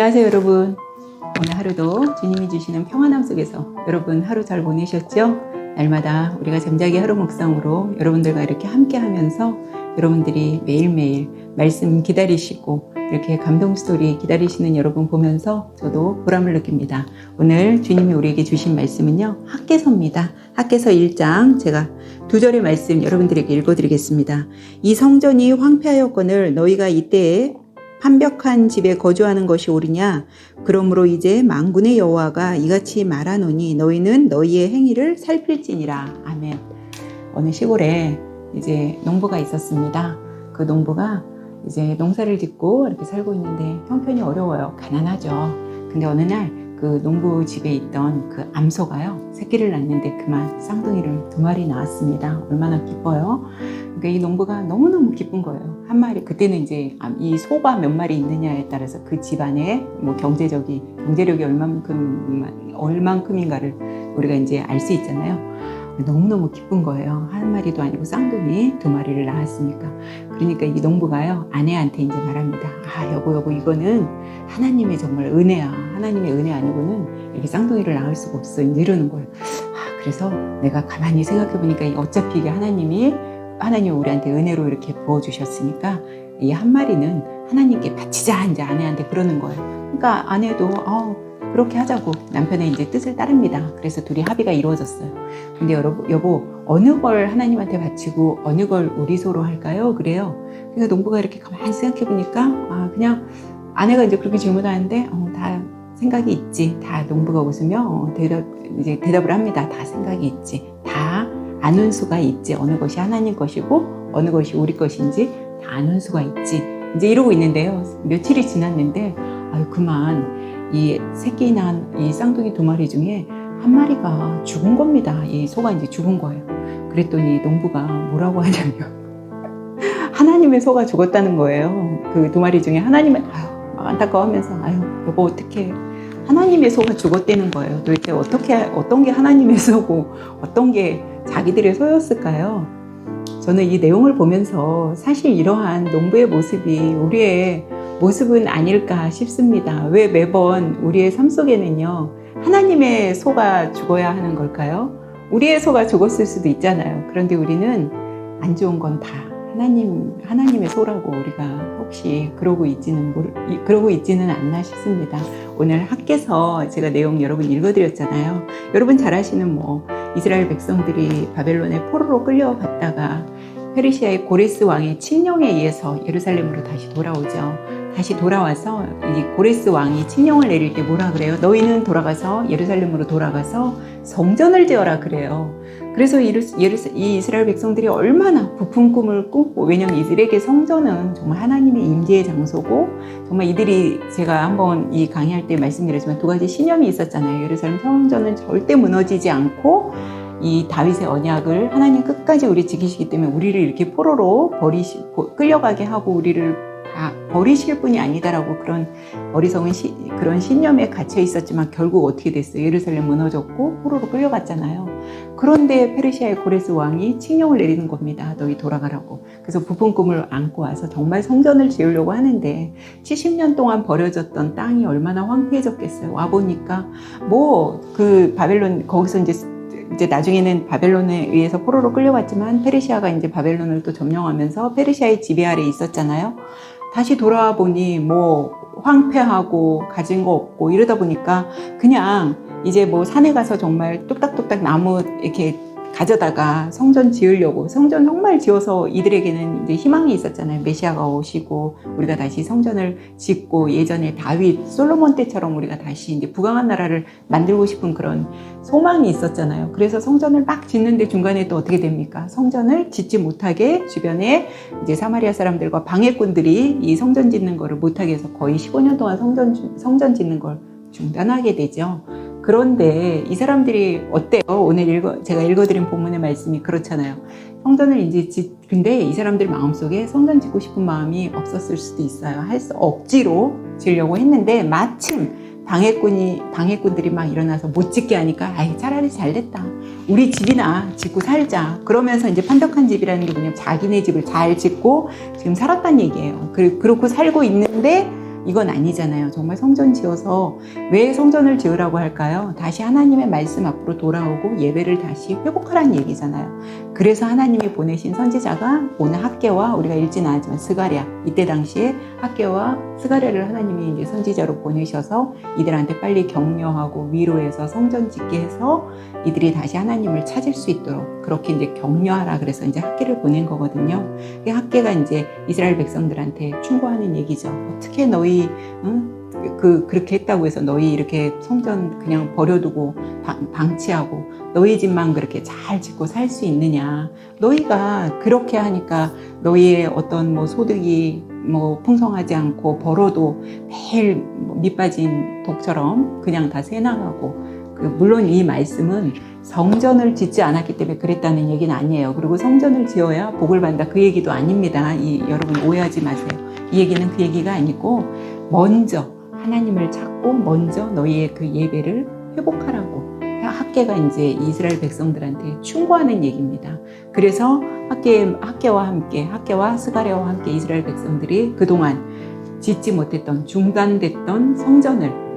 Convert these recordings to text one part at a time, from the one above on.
안녕하세요, 여러분. 오늘 하루도 주님이 주시는 평안함 속에서 여러분 하루 잘 보내셨죠? 날마다 우리가 잠자기 하루 묵상으로 여러분들과 이렇게 함께 하면서 여러분들이 매일매일 말씀 기다리시고 이렇게 감동 스토리 기다리시는 여러분 보면서 저도 보람을 느낍니다. 오늘 주님이 우리에게 주신 말씀은요, 학계서입니다. 학계서 1장 제가 두 절의 말씀 여러분들에게 읽어드리겠습니다. 이 성전이 황폐하였거늘 너희가 이때에 판벽한 집에 거주하는 것이 옳으냐? 그러므로 이제 망군의 여호와가 이같이 말하노니 너희는 너희의 행위를 살필지니라. 아멘. 어느 시골에 이제 농부가 있었습니다. 그 농부가 이제 농사를 짓고 이렇게 살고 있는데 형편이 어려워요. 가난하죠. 근데 어느 날 그 농부 집에 있던 그 암소가요 새끼를 낳는데 그만 쌍둥이를 두 마리 낳았습니다. 얼마나 기뻐요. 그러니까 이 농부가 너무너무 기쁜 거예요. 한 마리 그때는 이제 이 소가 몇 마리 있느냐에 따라서 그 집안의 뭐 경제적이 경제력이 얼만큼 얼만큼인가를 우리가 이제 알 수 있잖아요. 너무너무 기쁜 거예요. 한 마리도 아니고 쌍둥이 두 마리를 낳았으니까. 그러니까 이 농부가요, 아내한테 이제 말합니다. 아, 여보, 여보, 이거는 하나님의 정말 은혜야. 하나님의 은혜 아니고는 이렇게 쌍둥이를 낳을 수가 없어. 이러는 거예요. 아, 그래서 내가 가만히 생각해보니까 어차피 이게 하나님이, 하나님이 우리한테 은혜로 이렇게 부어주셨으니까 이 한 마리는 하나님께 바치자. 이제 아내한테 그러는 거예요. 그러니까 아내도, 어, 그렇게 하자고 남편의 이제 뜻을 따릅니다. 그래서 둘이 합의가 이루어졌어요. 근데 여러분, 여보, 어느 걸 하나님한테 바치고 어느 걸 우리 소로 할까요? 그래요. 그래서 농부가 이렇게 가만히 생각해 보니까, 아, 그냥 아내가 이제 그렇게 질문하는데, 어, 다 생각이 있지. 다 농부가 웃으며 어, 대답, 이제 대답을 합니다. 다 생각이 있지. 다 아는 수가 있지. 어느 것이 하나님 것이고 어느 것이 우리 것인지 다 아는 수가 있지. 이제 이러고 있는데요. 며칠이 지났는데, 아유, 그만. 이 새끼 난 이 쌍둥이 두 마리 중에 한 마리가 죽은 겁니다. 이 소가 이제 죽은 거예요. 그랬더니 농부가 뭐라고 하냐면 하나님의 소가 죽었다는 거예요. 그 두 마리 중에 하나님의 아유, 막 안타까워하면서 아유 여보 어떻게 하나님의 소가 죽었다는 거예요. 도대체 어떻게 어떤 게 하나님의 소고 어떤 게 자기들의 소였을까요? 저는 이 내용을 보면서 사실 이러한 농부의 모습이 우리의 모습은 아닐까 싶습니다. 왜 매번 우리의 삶 속에는요, 하나님의 소가 죽어야 하는 걸까요? 우리의 소가 죽었을 수도 있잖아요. 그런데 우리는 안 좋은 건 다 하나님, 하나님의 소라고 우리가 혹시 그러고 있지는, 모르, 그러고 있지는 않나 싶습니다. 오늘 학께서 제가 내용 여러분 읽어드렸잖아요. 여러분 잘 아시는 뭐, 이스라엘 백성들이 바벨론의 포로로 끌려갔다가 페르시아의 고레스 왕의 칙령에 의해서 예루살렘으로 다시 돌아오죠. 다시 돌아와서 이 고레스 왕이 칙령을 내릴 때 뭐라 그래요? 너희는 돌아가서 예루살렘으로 돌아가서 성전을 지어라 그래요. 그래서 이 이스라엘 백성들이 얼마나 부푼 꿈을 꾸고 왜냐면 이들에게 성전은 정말 하나님의 임재의 장소고 정말 이들이 제가 한번 이 강의할 때 말씀드렸지만 두 가지 신념이 있었잖아요. 예루살렘 성전은 절대 무너지지 않고 이 다윗의 언약을 하나님 끝까지 우리 지키시기 때문에 우리를 이렇게 포로로 버리시 끌려가게 하고 우리를 다 버리실 분이 아니다라고 그런 어리석은 시, 그런 신념에 갇혀 있었지만 결국 어떻게 됐어요? 예루살렘 무너졌고 포로로 끌려갔잖아요. 그런데 페르시아의 고레스 왕이 칙령을 내리는 겁니다. 너희 돌아가라고. 그래서 부푼 꿈을 안고 와서 정말 성전을 지으려고 하는데 70년 동안 버려졌던 땅이 얼마나 황폐해졌겠어요. 와 보니까 뭐 그 바벨론 거기서 이제 이제 나중에는 바벨론에 의해서 포로로 끌려갔지만 페르시아가 이제 바벨론을 또 점령하면서 페르시아의 지배 아래 있었잖아요. 다시 돌아와 보니 뭐 황폐하고 가진 거 없고 이러다 보니까 그냥 이제 뭐 산에 가서 정말 뚝딱뚝딱 나무 이렇게 가져다가 성전 지으려고 성전 정말 지어서 이들에게는 이제 희망이 있었잖아요. 메시아가 오시고 우리가 다시 성전을 짓고 예전에 다윗 솔로몬 때처럼 우리가 다시 이제 부강한 나라를 만들고 싶은 그런 소망이 있었잖아요. 그래서 성전을 막 짓는데 중간에 또 어떻게 됩니까? 성전을 짓지 못하게 주변에 이제 사마리아 사람들과 방해꾼들이 이 성전 짓는 거를 못하게 해서 거의 15년 동안 성전 성전 짓는 걸 중단하게 되죠. 그런데 이 사람들이 어때요? 오늘 읽어, 제가 읽어드린 본문의 말씀이 그렇잖아요. 성전을 이제 짓, 근데 이 사람들 마음속에 성전 짓고 싶은 마음이 없었을 수도 있어요. 할 수, 억지로 지으려고 했는데 마침 방해꾼이, 방해꾼들이 막 일어나서 못 짓게 하니까, 아이, 차라리 잘 됐다. 우리 집이나 짓고 살자. 그러면서 이제 판덕한 집이라는 게 뭐냐면 자기네 집을 잘 짓고 지금 살았단 얘기예요. 그렇고 살고 있는데 이건 아니잖아요. 정말 성전 지어서 왜 성전을 지으라고 할까요? 다시 하나님의 말씀 앞으로 돌아오고 예배를 다시 회복하라는 얘기잖아요. 그래서 하나님이 보내신 선지자가 오늘 학계와 우리가 읽진 않았지만 스가랴 이때 당시에 학계와 스가랴를 하나님이 이제 선지자로 보내셔서 이들한테 빨리 격려하고 위로해서 성전 짓게 해서 이들이 다시 하나님을 찾을 수 있도록 그렇게 이제 격려하라 그래서 이제 학계를 보낸 거거든요. 그 학계가 이제 이스라엘 백성들한테 충고하는 얘기죠. 어떻게 너희 응? 그 그렇게 했다고 해서 너희 이렇게 성전 그냥 버려두고 방, 방치하고 너희 집만 그렇게 잘 짓고 살 수 있느냐? 너희가 그렇게 하니까 너희의 어떤 뭐 소득이 뭐 풍성하지 않고 벌어도 매일 뭐 밑빠진 독처럼 그냥 다 새나가고 그 물론 이 말씀은 성전을 짓지 않았기 때문에 그랬다는 얘기는 아니에요. 그리고 성전을 지어야 복을 받는다 그 얘기도 아닙니다. 이 여러분 오해하지 마세요. 이 얘기는 그 얘기가 아니고 먼저 하나님을 찾고 먼저 너희의 그 예배를 회복하라고 학계가 이제 이스라엘 백성들한테 충고하는 얘기입니다. 그래서 학계 학계와 함께 학계와 스가랴와 함께 이스라엘 백성들이 그동안 짓지 못했던 중단됐던 성전을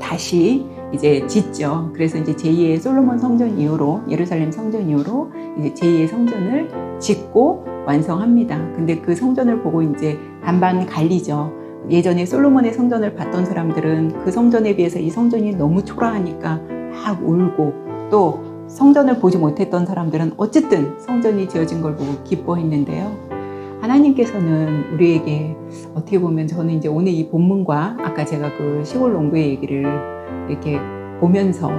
다시 이제 짓죠. 그래서 이제 제2의 솔로몬 성전 이후로 예루살렘 성전 이후로 이제 제2의 성전을 짓고 완성합니다. 근데 그 성전을 보고 이제 반반 갈리죠. 예전에 솔로몬의 성전을 봤던 사람들은 그 성전에 비해서 이 성전이 너무 초라하니까 막 울고 또 성전을 보지 못했던 사람들은 어쨌든 성전이 지어진 걸 보고 기뻐했는데요. 하나님께서는 우리에게 어떻게 보면 저는 이제 오늘 이 본문과 아까 제가 그 시골 농부의 얘기를 이렇게 보면서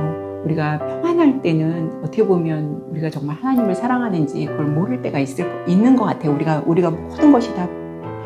우리가 평안할 때는 어떻게 보면 우리가 정말 하나님을 사랑하는지 그걸 모를 때가 있을 있는 것 같아요. 우리가 우리가 모든 것이 다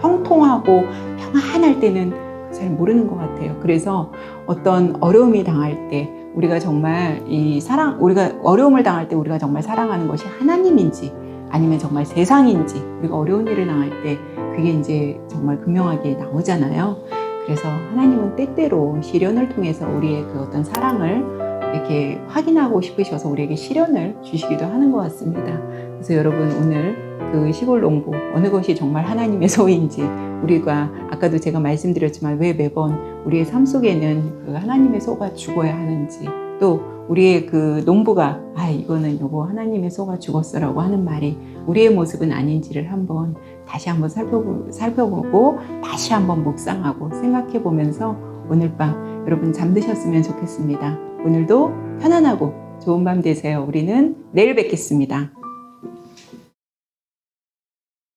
형통하고 평안할 때는 잘 모르는 것 같아요. 그래서 어떤 어려움이 당할 때 우리가 정말 이 사랑 우리가 어려움을 당할 때 우리가 정말 사랑하는 것이 하나님인지 아니면 정말 세상인지 우리가 어려운 일을 당할 때 그게 이제 정말 분명하게 나오잖아요. 그래서 하나님은 때때로 시련을 통해서 우리의 그 어떤 사랑을 이렇게 확인하고 싶으셔서 우리에게 시련을 주시기도 하는 것 같습니다. 그래서 여러분 오늘 그 시골 농부 어느 것이 정말 하나님의 소인지 우리가 아까도 제가 말씀드렸지만 왜 매번 우리의 삶 속에는 그 하나님의 소가 죽어야 하는지 또 우리의 그 농부가 아 이거는 요거 하나님의 소가 죽었어라고 하는 말이 우리의 모습은 아닌지를 한번 다시 한번 살펴보, 살펴보고 다시 한번 묵상하고 생각해 보면서 오늘 밤 여러분 잠드셨으면 좋겠습니다. 오늘도 편안하고 좋은 밤 되세요. 우리는 내일 뵙겠습니다.